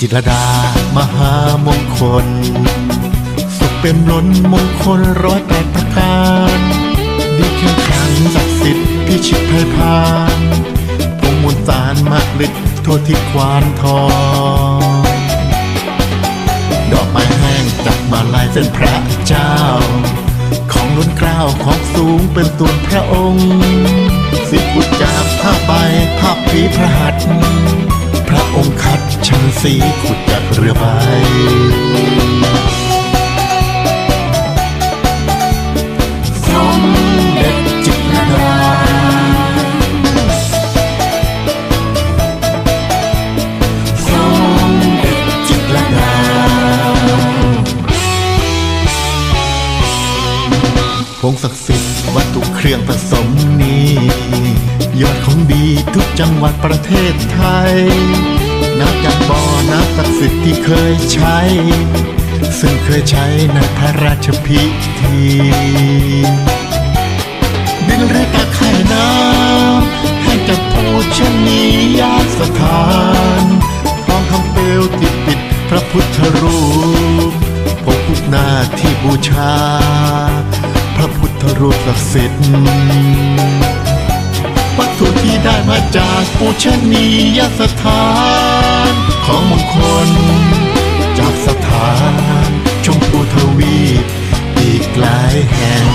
จิตรดามหามงคล สุขเป็นล้นมงคลร้อยแปดประการดีแข็งขังศักดิ์สิทธิ์พิชิตไพพานพงมวลสารมากฤทธิ์ทั่วทิศควานทอง ดอกไม้แห้งจากมาลายเส้นพระเจ้า ของล้นเกล้าวของสูงเป็นส่วนพระองค์ สิบุตรจาผ้าใบ สีขุดจากเรือใบสมเด็จจิตรลดาสมเด็จจิตรลดาผงศักดิ์สิทธิ์วัตถุเครื่องผสมนี้ ยอดของดีทุกจังหวัดประเทศไทย สิทธิ์ที่เคยใช้ ซึ่งเคยใช้ในพระราชพิธีดินหรือตะไคร่น้ำให้กับผู้ชนียสถานทองคำเปลวที่ปิดพระพุทธรูปพงพุทธหน้าที่บูชา พระพุทธรูปศักดิ์สิทธิ์วัตถุที่ได้มาจากปูชนียสถาน ของมงคล จากสถานชมพูทวีปอีกหลายแห่ง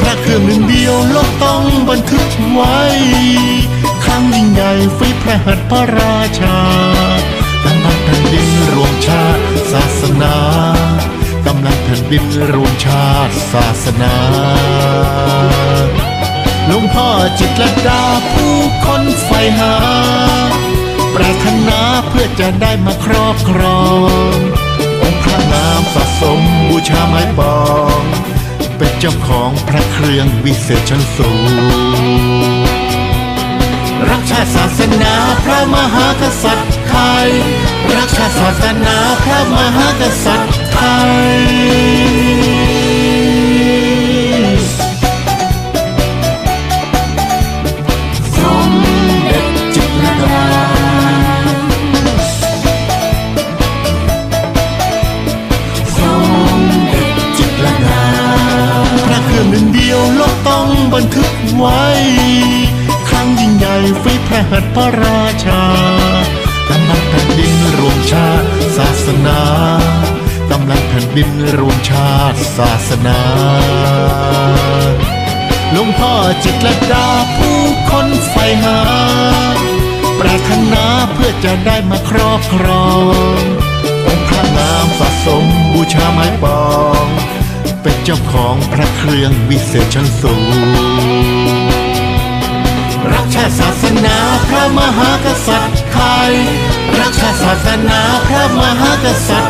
พระเครื่องหนึ่งเดียวโลกต้องบันทึกไว้ ครั้งยิ่งใหญ่ฝีพระหัตถ์พระราชาตั้งบ้านแผ่นดินรวมชาติศาสนากำลังแผ่นดินรวมชาติศาสนา หลวงพ่อจิตรดาผู้คนใฝ่หา ปรารถนาเพื่อจะได้มาครอบครององค์พระนามสะสมบูชาไม้ปอง เป็นเจ้าของพระเครื่องวิเศษชั้นสูงรักชาติศาสนาพระมหากษัตริย์ไทย รักชาติศาสนาพระมหากษัตริย์ไทย พระเครื่องหนึ่งเดียวโลกต้องบันทึกไว้ ครั้งยิ่งใหญ่ฝีพระหัตถ์พระราชากำลังแผ่นดินรวมชาติศาสนากำลังแผ่นดินรวมชาติศาสนาหลวงพ่อจิตรลดาผู้คนใฝ่หา ปรารถนาเพื่อจะได้มาครอบครององค์พระนามสะสมบูชาไม้ปอง เป็นเจ้าของพระเครื่องวิเศษชั้นสูง รักชาติศาสนาพระมหากษัตริย์ไทย รักชาติศาสนาพระมหากษัตริย์